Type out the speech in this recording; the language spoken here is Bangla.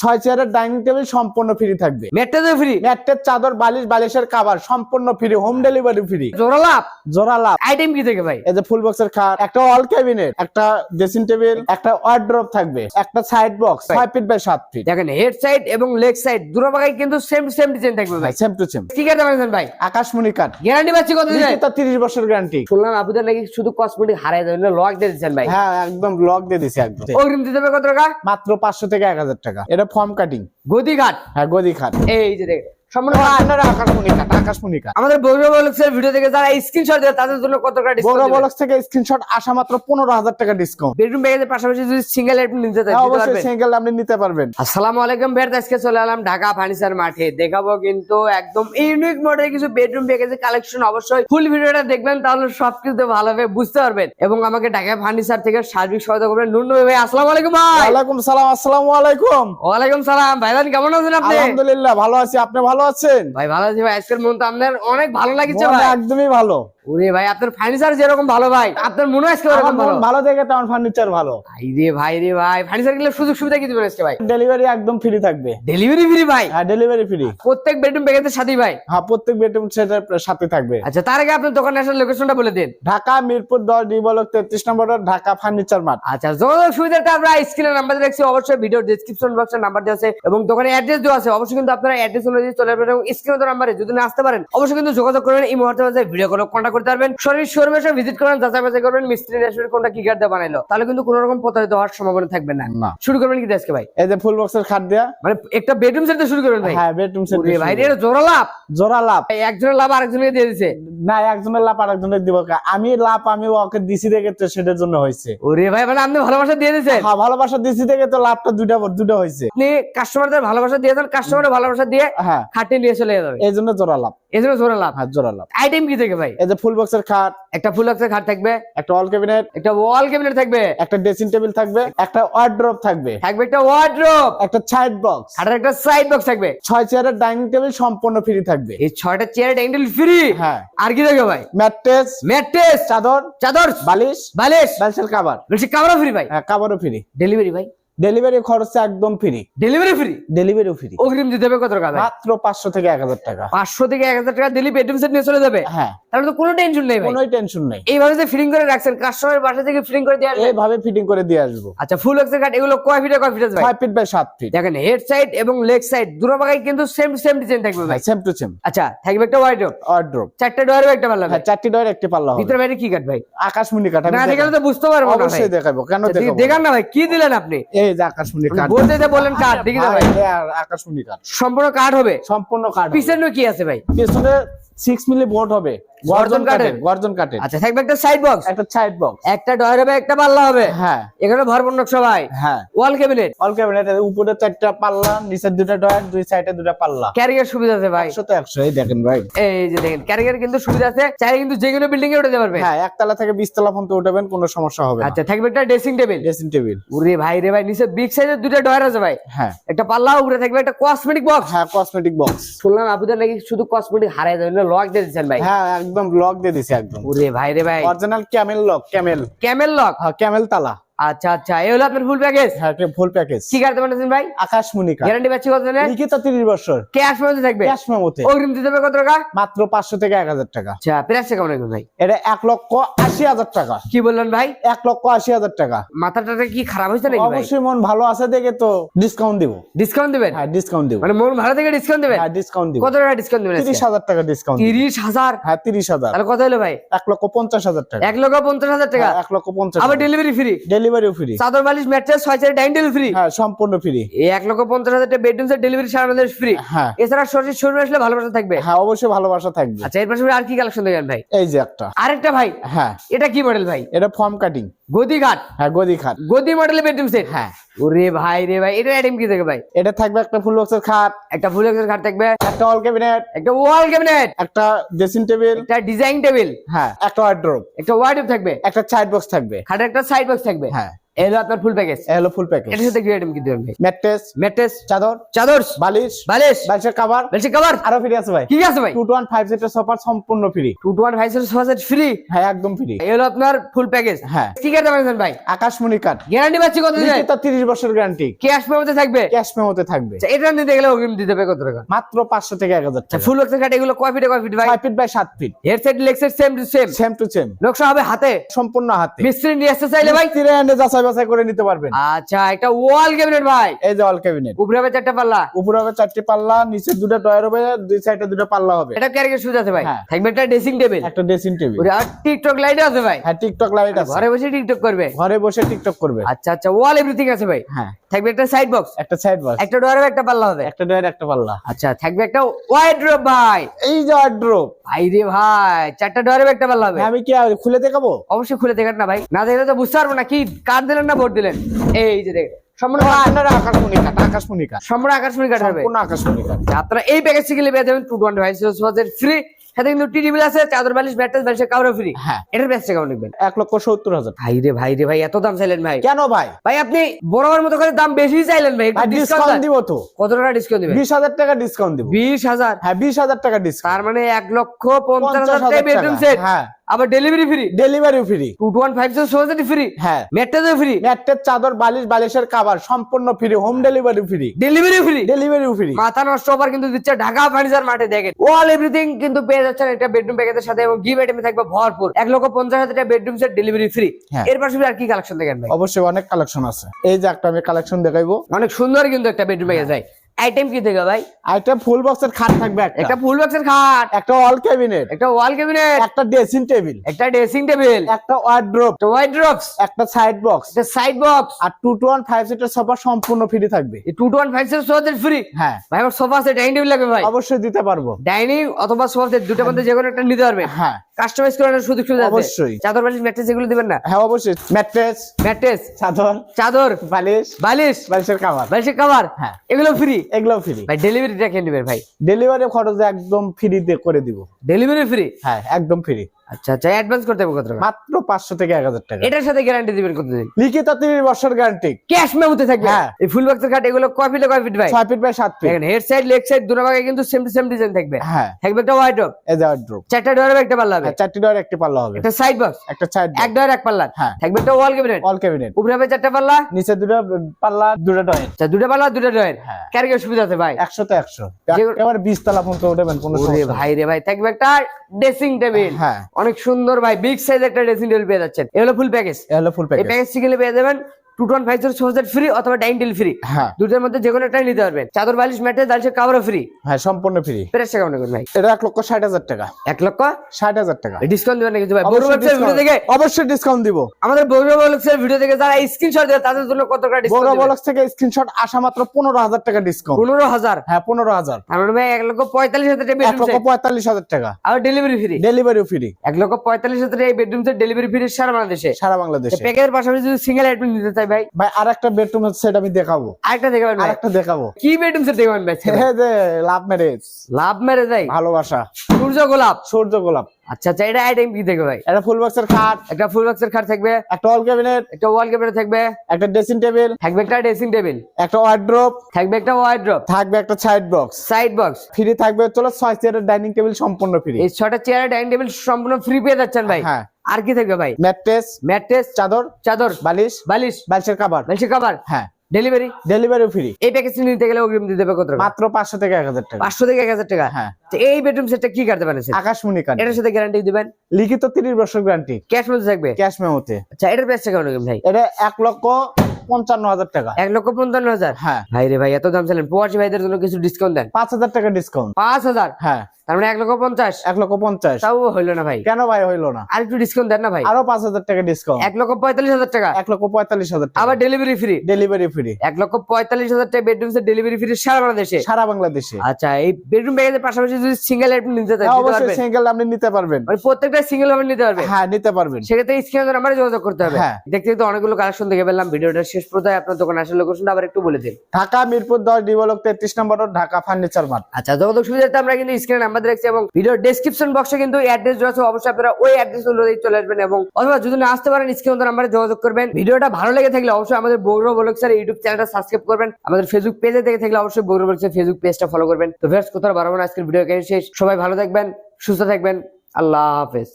ছয় চেয়ারের ডাইনিং টেবিল সম্পূর্ণ ফ্রি থাকবে। ম্যাটটা ফ্রি ম্যাটের চাদর বালিশ বালিশের কাবার সম্পূর্ণ ফ্রি হোম ডেলিভারি ফ্রি জোড়া লাভ? জোড়া লাভ। আইটেম কি থেকে ভাই? এই যে ফুল বক্সের খাট একটা অল ক্যাবিনেট একটা ড্রেসিং টেবিল একটা ওয়ার্ড্রপ থাকবে একটা সাইড বক্স ছয় ফিট বাই সাত ফিট দেখেন হেড সাইড এবং লেগ সাইড দুটো জায়গায় কিন্তু সেম সেম ডিজাইন থাকবে ভাই। সেম টু সেম কি কাটতে পারেন ভাই। আকাশমণি কাঠ। গ্যারান্টি পাচ্ছি কত দিন? লিখিত তিরিশ বছর গ্যারান্টি শুনলাম আপনাদের নাকি শুধু কসমেটিক হারাই দেবেন লক দিয়ে দিচ্ছেন ভাই। হ্যাঁ একদম লক দিয়ে দিছি একদম। অগ্রিম দিতে হবে কত টাকা? মাত্র পাঁচশো থেকে এক হাজার টাকা। এটা ফর্ম কাটিং গদিঘাট হ্যাঁ গদিঘাট এই যে দেখেন সম্পূর্ণ আপনারা আকাশমণি কাঠ আকাশমণি কাঠ আমাদের বগুড়া বলক্সের ভিডিও থেকে যারা স্ক্রিনশট দেয় তাদের জন্য কত টাকা বড় ডিসকাউন্ট বলক্স থেকে স্ক্রিনশট আসা মাত্র পনেরো হাজার টাকা ডিসকাউন্ট বেডরুম ব্যাগের পাশাপাশি যদি সিঙ্গেল আইটেম নিতে চাই হ্যাঁ, অবশ্যই সিঙ্গেল আপনি নিতে পারবেন। আসসালামু আলাইকুম বের আজকে চলে এলাম ঢাকা ফার্নিচার মাঠে। দেখাবো কিন্তু একদম ইউনিক মডেলের কিছু বেডরুম প্যাকেজের কালেকশন অবশ্যই ফুল ভিডিওটা দেখবেন তাহলে সবকিছু ভালোভাবে বুঝতে পারবেন। এবং আমাকে ঢাকা ফার্নিচার থেকে সার্বিক সহায়তা করবেন নুন ভাই। আসসালামু আলাইকুম ভাই। সালাম আসসালামু আলাইকুম। ওয়ালাইকুম সালাম। ভাইজান কেমন আছেন আপনি? আলহামদুলিল্লাহ ভালো আছি। আপনি ভালো? আছেন? ভাই ভালো আছি ভাই। আজকের মন তো আপনার অনেক ভালো লাগছে ভাই। একদমই ভালো। ওরে ভাই আপনার ফার্নিচার যেরকম ভালো ভাই আপনার মনে ভালো। ভালো দেখে তো আমার ফার্নিচার ভালো রে ভাই রে ভাই ফার্নিচার গেলে সুযোগ সুবিধা কি দিবেন ভাই? ডেলিভারি একদম ফ্রি থাকবে। ডেলিভারি ফ্রি ভাই? হ্যাঁ ডেলিভারি ফ্রি প্রত্যেক বেডরুম প্যাকেজের সাথেই ভাই? হ্যাঁ প্রত্যেক বেডরুম সেটার সাথে থাকবে। আচ্ছা তার আগে আপনার দোকানে আসার লোকেশনটা বলে দিন। ঢাকা মিরপুর দশ ডি বলক তেত্রিশ নম্বর ঢাকা ফার্নিচার মার্ট আচ্ছা যোগাযোগ সুবিধাটা আমরা স্ক্রিনে নাম্বার দেখছি অবশ্যই ভিডিও ডেসক্রিপশন বক্সে নাম্বার দেওয়া আছে এবং দোকানে অ্যাড্রেস দেওয়া আছে। অবশ্যই কিন্তু আপনারা অ্যাড্রেস অনুযায়ী চলে আসবেন এবং স্ক্রিনে নাম্বারে যদি না আসতে পারেন অবশ্যই কিন্তু যোগাযোগ করবেন। এই মুহূর্তে ভিডিও কল কন্ট্যাক্ট করতে পারবেন। শরীর শোরুমে এসে ভিজিট করবেন যাচাই বাছাই করবেন মিস্ত্রি আসবে কোনটা কি দিয়ে বানাইলো। তাহলে কিন্তু কোন রকম প্রতারিত হওয়ার সম্ভাবনা থাকবে না। শুরু করবেন কি আজকে ভাই। এই যে ফুল বক্সের খাট দেয়া। মানে একটা বেডরুম সেট শুরু করবেন ভাই। হ্যাঁ বেডরুম সেট ভাই এটা জোড়া লাভ। জোড়া লাভ। একজনের লাভ আরেকজনকে দিয়ে দিছে। না একজনের লাভ আর একজনের দিব আমি লাভ আমি ওকে দিছি দেখে তো সেটার জন্য হয়েছে। ওরে ভাই মানে আপনি ভালোবাসা দিয়ে দিয়েছেন? হ্যাঁ ভালোবাসা দিছি দেখে তো লাভটা দুইটা দুটো হয়েছে। আপনি কাস্টমারদের ভালোবাসা দিয়ে দেন কাস্টমারের ভালোবাসা দিয়ে হ্যাঁ। খাটে নিয়ে চলে যাবে। এই জন্য জোড়া লাভ এই জন্য জোড়া লাভ হ্যাঁ জোড়া লাভ আইটেম কি থেকে ভাই? এই যে ফুল বক্সের খাট একটা ফুল বক্সের খাট থাকবে একটা অল ক্যাবিনেট একটা ওয়াল ক্যাবিনেট থাকবে একটা ড্রেসিং টেবিল থাকবে একটা ওয়ার্ড্রপ থাকবে। থাকবে একটা ওয়ার্ড্রোব একটা সাইড বক্স খাটের একটা সাইড বক্স থাকবে। ছয় চেয়ারের ডাইনিং টেবিল সম্পূর্ণ ফ্রি থাকবে। এই ছয়টা চেয়ার ড্যান্ডেল ফ্রি হ্যাঁ। আর কি থাকবে ভাই? ম্যাট্রেস ম্যাট্রেস চাদর চাদর। বালিশ বালিশ। বালিশের কাবার বলছি কামরা ফ্রি ভাই। হ্যাঁ কাবারও ফ্রি ডেলিভারি ভাই। ডেলিভারি খরচ একদম free delivery free delivery free অগ্রিম দিতে হবে কত টাকা মাত্র পাঁচশো থেকে এক হাজার টাকা। পাঁচশো থেকে এক হাজার টাকা দিলি বেডরুম সেট নিয়ে চলে যাবে? হ্যাঁ। তাহলে তো কোনো টেনশন নেই ভাই। কোনোই টেনশন নেই। এইভাবে যে ফিটিং করে রাখছেন কাস্টমারের বাসা থেকে ফিটিং করে দিয়ে আসবে এইভাবে ফিটিং করে দিয়ে আসব। আচ্ছা ফুল বক্সের কাট এগুলো কয় ফিটে কয় ফিট ভাই? ফাইভ ফিট বাই সাত ফিট দেখেন হেড সাইড এবং লেগ সাইড দুটো জায়গায় কিন্তু সেম সেম ডিজাইন থাকবে ভাই। সেম টু সেম আচ্ছা থাকবে একটা ওয়াইড ওয়ার্ড্রপ চারটে ডোয়ারও একটা পাল্লা হ্যাঁ চারটি ডয়ের একটা পাল্লা হবে। ভিতরে বাইরে কি কাট ভাই? আকাশমণি আমি না দেখালে তো বুঝতে পারব না অবশ্যই দেখাবো। কেন আচ্ছা, দেখাবো দেখান না ভাই কি দিলেন আপনি? এই যে আকাশমণি কাঠ। বলতে যে বলেন কাঠ ঠিক আছে ভাই আকাশমণি কাঠ। সম্পূর্ণ কাঠ হবে? সম্পূর্ণ কাঠ পিছনে কি আছে ভাই? পেছনে সিক্স মিলি বোর্ড হবে। গর্জন গর্জন আচ্ছা থাকবে একটা সাইড বক্স একটা সাইড বক্স একটা ডয়ার হবে একটা পাল্লা হবে। হ্যাঁ। এখানে ভরপুর নকশা ভাই হ্যাঁ ওয়াল ক্যাবিনেট অল ক্যাবিনেট উপরে চারটা পাল্লা নিচের দুটা ডয়ার দুই সাইডে দুটা পাল্লা। ক্যারিয়ার সুবিধা আছে ভাই। একশো তো একশো এই দেখেন ভাই। এই যে দেখেন ক্যারিয়ার কিন্তু সুবিধা আছে। চাইলে কিন্তু যে কোনো বিল্ডিং এ উঠে যেতে পারবে। হ্যাঁ একতলা থেকে বিশতলা পর্যন্ত উঠাবেন কোনো সমস্যা হবে না। আচ্ছা থাকবে একটা ড্রেসিং টেবিল ড্রেসিং টেবিল ওরে ভাই রে ভাই নিচে বিগ সাইজের দুটো ডয়ার আছে ভাই। হ্যাঁ। একটা পাল্লা উপরে থাকবে একটা কসমেটিক বক্স হ্যাঁ কসমেটিক বক্স শুনলাম আপনাদের নাকি শুধু কসমেটিক হারাই লক দিয়ে দিচ্ছেন ভাই? হ্যাঁ একদম লক দিয়ে দিছে একদম। ওরে ভাই রে ভাই। Original camel lock camel camel lock হ্যাঁ ক্যামেল তালা। আচ্ছা আচ্ছা এই হলো আপনার ফুল প্যাকেজ হ্যাঁ ফুল প্যাকেজ কি কাটতে ভাই? কাঠ গ্যারান্টি পাচ্ছি কত দিনের? লিখিত তিরিশ বছর। ক্যাশ মধ্যে থাকবে? ক্যাশ মেমোতে অগ্রিম দিতে হবে কত টাকা? মাত্র পাঁচশো থেকে এক হাজার টাকা। আচ্ছা প্রাইসটা কেমন রাখবেন ভাই। এটা এক লক্ষ আশি হাজার টাকা। কি বললেন ভাই? এক লক্ষ আশি হাজার টাকা। কি খারাপ হয়েছে নাকি ভাই? অবশ্যই মন ভালো আছে দেখে তো ডিসকাউন্ট দিব। ডিসকাউন্ট দিবেন? হ্যাঁ ডিসকাউন্ট দিব। মানে মন ভালো থেকে ডিসকাউন্ট দিবেন? হ্যাঁ ডিসকাউন্ট দিব। কত টাকা ডিসকাউন্ট দিবেন তিরিশ হাজার টাকা ডিসকাউন্ট তিরিশ হাজার? হ্যাঁ তিরিশ হাজার। তাহলে কত হলো ভাই? এক লক্ষ পঞ্চাশ হাজার টাকা। এক লক্ষ পঞ্চাশ হাজার টাকা। হ্যাঁ, এক লক্ষ পঞ্চাশ আবার ডেলিভারি ফ্রি ডেলিভারিও ফ্রি চাদর বালিশ ম্যাট্রেস ছয় চার ডাইনিং ফ্রি হ্যাঁ সম্পূর্ণ ফ্রি এই এক লক্ষ পঞ্চাশ হাজার টাকা বেডরুম সেট ডেলিভারি সারা আমাদের ফ্রি হ্যাঁ। এছাড়া সরাসরি শোরুমে আসলে ভালোবাসা থাকবে। হ্যাঁ অবশ্যই ভালোবাসা থাকবে। আচ্ছা এর পাশাপাশি আর কি কালেকশন দেখেন ভাই? এই যে একটা। আরেকটা ভাই হ্যাঁ। এটা কি মডেল ভাই? এটা ফর্ম কাটিং গদি ঘাট। হ্যাঁ গদি ঘাট। গদি মডেলের বেডরুম সেট হ্যাঁ। ওরে ভাই রে ভাই এটা আইটেম কি থাকে ভাই? এটা থাকবে একটা ফুল বক্সের খাট। একটা ফুল ঘাট থাকবে। একটা অল ক্যাবিনেট একটা ওয়াল ক্যাবিনেট একটা ড্রেসিং টেবিল একটা ডিজাইন টেবিল হ্যাঁ একটা ওয়ার্ড্রোব একটা ওয়ার্ড্রোব থাকবে। একটা সাইড বক্স থাকবে। খাটের একটা সাইড বক্স থাকবে। হ্যাঁ। এই হলো আপনার ফুল প্যাকেজ এ হলো ফুল প্যাকেজ এটার সাথে কি আইটেম কি দেবেন ভাই? ম্যাট্রেস ম্যাট্রেস চাদর চাদর বালিশ বালিশ বালিশের কাভার বেলচি কভার আরও ফ্রি আছে ভাই। কি আছে ভাই? Two two one five seater সোফার সম্পূর্ণ ফ্রি টু টু ওয়ান ভাইসের ফ্রি হ্যাঁ একদম ফ্রি এই হলো আপনার ফুল প্যাকেজ হ্যাঁ। কি ভাই? আকাশমণি কাঠ গ্যারান্টি পাচ্ছি কত দিন লিখিত তিরিশ বছর গ্যারান্টি ক্যাশ পেমেন্টে থাকবে? ক্যাশ মেমোতে থাকবে। আচ্ছা, এটা নিতে গেলে অগ্রিম দিতে হবে কত টাকা? মাত্র পাঁচশো থেকে এক হাজার টাকা। ফুল বক্সের কাট এগুলো কয় ফিটে কয় ফিট ভাই? ছয় ফিট বাই সাত feet head set leg set same to same same to same নকশা হবে হাতে? সম্পূর্ণ হাতে। মিস্ত্রি নিয়ে আসতে চাইলে ভাই? তিরে এনে যাচাই বাছাই করে নিতে পারবেন। আচ্ছা এটা ওয়াল ক্যাবিনেট ভাই। এই যে ওয়াল ক্যাবিনেট উপরে হবে চারটা পাল্লা। উপরে হবে চারটি পাল্লা নিচে দুটো ডয়ার হবে দুই সাইডে দুটো পাল্লা হবে। এটা ক্যারিকের সুবিধা আছে ভাই। হ্যাঁ। থাকবে একটা ড্রেসিং টেবিল একটা ড্রেসিং টেবিল ওরে আর টিকটক লাইট আছে ভাই। হ্যাঁ টিকটক লাইট আছে। ঘরে বসে টিকটক করবে। ঘরে বসে টিকটক করবে। আচ্ছা আচ্ছা ওয়াল এভরিথিং আছে ভাই। হ্যাঁ। থাকবে একটা সাইড বক্স একটা সাইড বাস একটা ডোর একটা পাল্লা হবে? একটা ডয়ার একটা পাল্লা। আচ্ছা থাকবে একটা ওয়াইড ড্রপ ভাই। এই যে ওয়ার্ড্রোপ ভাই রে ভাই চারটা ডোরে একটা পাল্লা হবে। আমি কি খুলে দেখাবো? অবশ্যই খুলে দেখেন না ভাই। না দেখলে তো বুঝতে পারব না কি কার্ড দিলেন না ভোট দিলেন? এই যে দেখেন সম্পূর্ণ আকাশমণি কাঠ আকাশমণি কাঠ। সম্পূর্ণ আকাশমণি কাঠ হবে। সম্পূর্ণ আকাশমণি কাঠ। আপনারা এই প্যাকেজ থেকে পেয়ে যাবেন টু টোয়েন্টি ফাইভ ফ্রি সাথে কিন্তু টি আছে চাদর বালিশ ব্যাটাস বালিশের কাউরে ফ্রি হ্যাঁ। এটার প্যাকেজ কেমন লিখবেন। এক লক্ষ সত্তর হাজার। ভাই রে ভাই রে ভাই এত দাম চাইলেন ভাই। কেন ভাই? ভাই আপনি বরাবর মতো করে দাম বেশি চাইলেন ভাই ডিসকাউন্ট দিব তো। কত টাকা ডিসকাউন্ট দিবেন? বিশ হাজার টাকা ডিসকাউন্ট দিব। বিশ হাজার। হ্যাঁ বিশ হাজার টাকা ডিসকাউন্ট তার মানে এক লক্ষ পঞ্চাশ হাজার হাজার বেডরুম সেট হ্যাঁ। আবার delivery free delivery free two one five society free হ্যাঁ। মেট্রোজও ফ্রি ম্যাটের চাদর বালিশ বালিশের কাবার সম্পূর্ণ free home delivery free delivery free delivery free মাথা নষ্ট হবার কিন্তু দিচ্ছে ঢাকা ফার্নিচার মাঠে দেখেন। অল এভরিথিং কিন্তু পেয়ে যাচ্ছেন একটা বেডরুম প্যাকেজের সাথে এবং গিভ আইটেমে থাকবে ভরপুর। এক লক্ষ পঞ্চাশ হাজার টাকা বেডরুম সেট ডেলিভারি ফ্রি। এর পাশাপাশি আর কি কালেকশন দেখেন ভাই? অবশ্যই অনেক কালেকশন আছে। এই যে একটা আমি কালেকশন দেখাইবো। অনেক সুন্দর কিন্তু একটা বেডরুম প্যাকেজ ভাই। আইটেম কি থেকে ভাই? একটা ফুল বক্সের খাট থাকবে একটা। একটা ফুল বক্সের খাট? একটা ওয়াল ক্যাবিনেট একটা ওয়াল ক্যাবিনেট একটা ড্রেসিং টেবিল একটা ড্রেসিং টেবিল একটা ওয়ার্ড্রোপ একটা হোয়াইট ড্রপস একটা সাইড বক্স একটা সাইড বক্স আর two two one five seater sofa সম্পূর্ণ ফ্রি থাকবে। এই two two one five sofa free হ্যাঁ। ভাই আমার সোফা সেট ডাইনিং টেবিল লাগবে ভাই। অবশ্যই দিতে পারব। ডাইনিং অথবা সোফা সেট দুটোর মধ্যে যে কোনো একটা নিতে পারবে। হ্যাঁ। কাস্টমাইজ করানোর সুযোগ সুবিধা আছে। অবশ্যই। চাদর বালিশ ম্যাট্রেস এগুলো দিবেন না? হ্যাঁ অবশ্যই। ম্যাট্রেস ম্যাট্রেস চাদর। চাদর। বালিশ। বালিশ। বালিশের কাভার বালিশের কভার হ্যাঁ। এগুলো ফ্রি এগুলো ফ্রি ভাই ডেলিভারিটা কে নেবেন ভাই? ডেলিভারি খরচ একদম ফ্রিতে করে দিব। ডেলিভারি ফ্রি হ্যাঁ একদম ফ্রি আচ্ছা আচ্ছা অ্যাডভান্স করতে হবে কত টাকা? মাত্র পাঁচশো থেকে এক হাজার টাকা। এটার সাথে গ্যারান্টি দিবেন কতদিন? লিখিত তিরিশ বছর গ্যারান্টি ক্যাশ মেমোতে থাকবে? হ্যাঁ। এই ফুল বক্সের কাট এগুলো কয় ফিটে কয় ফিট ভাই? ছয় ফিট বাই সাত ফিট দেখেন হেড সাইড লেগ সাইড দুটো ভাগে কিন্তু সেম টু সেম ডিজাইন থাকবে। হ্যাঁ। থাকবে একটা হোয়াইট ড্রপ এই যে ওয়ার্ড্রোপ চারটা ডোরের একটা পাল্লা হবে। চারটি ডোর একটি পাল্লা হবে। একটা সাইড বক্স একটা সাইড এক ডোর এক পাল্লা হ্যাঁ। থাকবে একটা ওয়াল ক্যাবিনেট অল ক্যাবিনেট উপরে হবে চারটা পাল্লা নিচে দুটো পাল্লা দুটো ডয়ের আচ্ছা দুটো পাল্লা দুটো ডোর হ্যাঁ। ক্যারিকের সুবিধা আছে ভাই? একশো তো একশো। যেগুলো- এবার বিশ তলা পর্যন্ত উঠবেন কোনো সমস্যা ভাই রে ভাই থাকবে একটা ড্রেসিং টেবিল হ্যাঁ। অনেক সুন্দর ভাই বিগ সাইজ একটা ড্রেসিং টেবিল পেয়ে যাচ্ছেন। এ হলো ফুল প্যাকেজ এ হলো ফুল এই প্যাকেজ থেকে পেয়ে যাবেন। টু টোন ফাইভ জিরো ফ্রি অথবা ডাইনিং টেবিল ফ্রি হ্যাঁ। দুটোর মধ্যে যে কোনো নিতে পারবেন। চাদর বালিশ ম্যাট্রেস দালচের কাভারও ফ্রি হ্যাঁ সম্পূর্ণ ফ্রি ভাই। এটা এক লক্ষ ষাট হাজার টাকা। এক লক্ষ ষাট হাজার টাকা। ডিসকাউন্ট দেবেন না কিছু ভাই। বড় ব্যবসার ভিডিও থেকে অবশ্যই ডিসকাউন্ট দিব। আমাদের বড় ব্যবসার ভিডিও থেকে যারা স্ক্রিনশট দেয় তাদের জন্য কত টাকা বড় ডিসকাউন্ট বলক্স থেকে স্ক্রিনশট আসা মাত্র পনেরো হাজার টাকা ডিসকাউন্ট পনেরো হাজার? হ্যাঁ পনেরো হাজার। তার মানে ভাই এক লক্ষ পঁয়তাল্লিশ হাজার টাকা এক লক্ষ পঁয়তাল্লিশ হাজার টাকা। আর ডেলিভারি ফ্রি ডেলিভারি ফ্রি এক লক্ষ পঁয়তাল্লিশ হাজার টাকা এই বেডরুম ডেলিভারি ফ্রি সারা বাংলাদেশে। সারা বাংলাদেশে। প্যাকেজের পাশাপাশি যদি সিঙ্গেল আইটেম নিতে চাই ভাই? ভাই আর একটা বেডরুম সেট আমি দেখাবো। আরেকটা দেখাবেন ভাই? আরেকটা দেখাবো। কি বেডরুম সেট দেখবেন ভাই? হ্যাঁ যে লাভ ম্যারেজ লাভ মেরে ভাই। ভালোবাসা। সূর্য গোলাপ। সূর্য গোলাপ। আচ্ছা আচ্ছা এটা আইটেম কি দেখবে ভাই? একটা ফুল বক্সের খাট একটা ফুল বক্সের খাট থাকবে একটা অল ক্যাবিনেট একটা ওয়াল ক্যাবিনেট থাকবে একটা ড্রেসিং টেবিল থাকবে একটা ড্রেসিং টেবিল একটা ওয়ার্ড্রোপ থাকবে একটা ওয়াইড্রপ থাকবে একটা side box side box free থাকবে চলো ছয় চেয়ারের ডাইনিং টেবিল সম্পূর্ণ ফ্রি এই ছটা চেয়ার ডাইনিং টেবিল সম্পূর্ণ ফ্রি পেয়ে যাচ্ছেন ভাই। হ্যাঁ। আর কি থাকবে ভাই? ম্যাট্রেস ম্যাট্রেস চাদর চাদর বালিশ বালিশ বালিশের কাবার বেলসি কভার হ্যাঁ। ডেলিভারি ডেলিভারি ফ্রি এই প্যাকেজ নিতে গেলে অগ্রিম দিতে হবে কত টাকা? মাত্র পাঁচশো থেকে এক হাজার টাকা। পাঁচশো থেকে এক হাজার টাকা? হ্যাঁ। তো এই বেডরুম সেটটা কি কাটতে পারেন আকাশমণি কাঠ এটার সাথে গ্যারান্টি দিবেন? লিখিত তিরিশ বছর গ্যারান্টি ক্যাশ মধ্যে থাকবে? ক্যাশ মেমোতে। আচ্ছা এটার প্রাইস টাকা অনেক ভাই? এটা এক লক্ষ পঞ্চান্ন হাজার টাকা। এক লক্ষ পঞ্চান্ন হাজার? হ্যাঁ। ভাই রে ভাই এত দাম চালেন প্রবাসী ভাইদের জন্য কিছু ডিসকাউন্ট দেন। পাঁচ হাজার টাকা ডিসকাউন্ট পাঁচ হাজার? হ্যাঁ। তার মানে এক লক্ষ পঞ্চাশ? এক লক্ষ পঞ্চাশ। তাও হইল না ভাই। কেন ভাই হইল না? আর একটু ডিসকাউন্ট দেন না ভাই। আরও পাঁচ হাজার টাকা ডিসকাউন্ট এক লক্ষ পঁয়তাল্লিশ হাজার টাকা। এক লক্ষ পঁয়তাল্লিশ হাজার টাকা। আবার ডেলিভারি ফ্রি ডেলিভারি ফ্রি এক লক্ষ পঁয়তাল্লিশ হাজার টাকা বেডরুম ডেলিভারি ফ্রি সারা বাংলাদেশে। সারা বাংলাদেশে। আচ্ছা এই বেডরুম প্যাকেজের পাশাপাশি যদি সিঙ্গেল নিতে হ্যাঁ, অবশ্যই সিঙ্গেল আপনি নিতে পারবেন। মানে প্রত্যেকটা সিঙ্গেল নিতে পারবে হ্যাঁ নিতে পারবেন। সেক্ষেত্রে নাম্বারে যোগাযোগ করতে হবে। হ্যাঁ। দেখতে দেখতে অনেকগুলো কালেকশন দেখে পেলাম ভিডিওটা শেষ পর্যায়ে আপনার দোকান আসার লোকেশনটা আবার একটু বলে দিন। ঢাকা মিরপুর দশ ডিবলক তেত্রিশ নম্বর ঢাকা ফার্নিচার মার্ট আচ্ছা যোগাযোগ সুবিধাতে আমরা কিন্তু স্ক্রিনে নাম্বার দেখছি এবং ভিডিও ডেসক্রিপশন বক্সে কিন্তু অ্যাড্রেস রয়েছে। অবশ্যই আপনারা ওই অ্যাড্রেস অনুযায়ী চলে আসবেন এবং অথবা যদি না আসতে পারেন, স্ক্রিন নাম্বারে যোগাযোগ করবেন। ভিডিওটা ভালো লেগে থাকলে অবশ্যই আমাদের বৌর বলক স্যার ইউটিউব চ্যানেলটা সাবস্ক্রাইব করবেন। আমাদের ফেসবুক পেজে দেখে থাকলে অবশ্যই বৌর বলক ফেসবুক পেজটা ফলো করবেন। তো ভেস কোথাও বারবার আজকের ভিডিও শেষ। সবাই ভালো থাকবেন, সুস্থ থাকবেন। আল্লাহ হাফেজ।